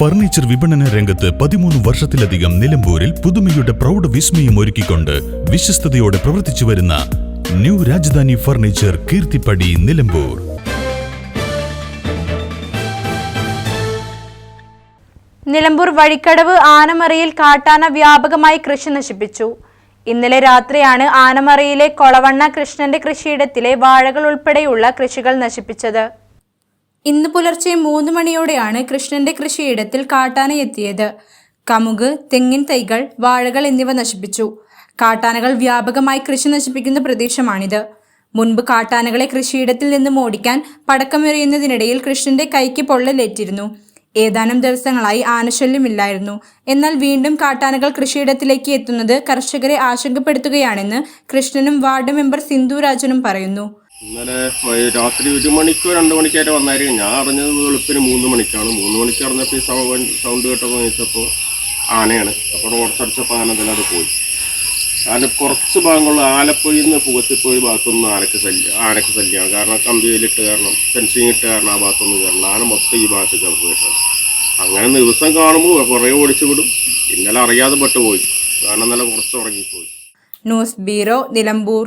Furniture വിപണന രംഗത്ത് പതിമൂന്ന് വർഷത്തിലധികം നിലമ്പൂരിൽ പുതുമയുടെ പ്രൗഢ വിസ്മയം ഒരുക്കിക്കൊണ്ട് വിശ്വസ്തയോടെ പ്രവർത്തിച്ചു വരുന്ന ന്യൂ രാജധാനി ഫർണിച്ചർ കീർത്തിപ്പടി നിലമ്പൂർ. നിലമ്പൂർ വഴിക്കടവ് ആനമറയിൽ കാട്ടാന വ്യാപകമായി കൃഷി നശിപ്പിച്ചു. ഇന്നലെ രാത്രിയാണ് ആനമറയിലെ കൊളവണ്ണ കൃഷ്ണന്റെ കൃഷിയിടത്തിലെ വാഴകൾ ഉൾപ്പെടെയുള്ള കൃഷികൾ നശിപ്പിച്ചത്. ഇന്ന് പുലർച്ചെ മൂന്ന് മണിയോടെയാണ് കൃഷ്ണന്റെ കൃഷിയിടത്തിൽ കാട്ടാന എത്തിയത്. കമുക് തെങ്ങിൻ തൈകൾ വാഴകൾ എന്നിവ നശിപ്പിച്ചു. കാട്ടാനകൾ വ്യാപകമായി കൃഷി നശിപ്പിക്കുന്ന പ്രദേശമാണിത്. മുൻപ് കാട്ടാനകളെ കൃഷിയിടത്തിൽ നിന്നും ഓടിക്കാൻ പടക്കമെറിയുന്നതിനിടയിൽ കൃഷ്ണന്റെ കൈക്ക് പൊള്ളലേറ്റിരുന്നു. ഏതാനും ദിവസങ്ങളായി ആനശല്യമില്ലായിരുന്നു. എന്നാൽ വീണ്ടും കാട്ടാനകൾ കൃഷിയിടത്തിലേക്ക് എത്തുന്നത് കർഷകരെ ആശങ്കപ്പെടുത്തുകയാണെന്ന് കൃഷ്ണനും വാർഡ് മെമ്പർ സിന്ധുരാജനും പറയുന്നു. ഇന്നലെ രാത്രി ഒരു മണിക്കോ രണ്ട് മണിക്കായിട്ട് വന്നായിരുന്നു. ഞാൻ അറിഞ്ഞത് വെളുപ്പിന് മൂന്ന് മണിക്കാണ്. മൂന്ന് മണിക്ക് അറിഞ്ഞപ്പോൾ ഈ സൗണ്ട് സൗണ്ട് കേട്ടപ്പോൾ ചോദിച്ചപ്പോൾ ആനയാണ്. അപ്പോൾ ഓർത്തടിച്ചപ്പോൾ ആന തന്നെ അത് പോയി. കാരണം കുറച്ച് ഭാഗങ്ങളിൽ ആലപ്പുഴയിൽ നിന്ന് പോയി ഭാഗത്തൊന്നും ആനയ്ക്ക് ശല്യം ആനയ്ക്ക് ശല്യമാണ്. കാരണം കമ്പിയിലിട്ട് കാരണം ഫെൻസിങ് ഇട്ട് കാരണം ആ ഭാഗത്തൊന്നും കയറണം ആന മൊത്തം ഈ ഭാഗത്ത് കയറുകയാണ് അങ്ങനെ ദിവസം കാണുമ്പോൾ കുറേ ഓടിച്ചു വിടും. ഇന്നലെ അറിയാതെ പെട്ടുപോയി. കാരണം നല്ല കുറച്ച് ഉറങ്ങിപ്പോയി. News bureau Nilambur.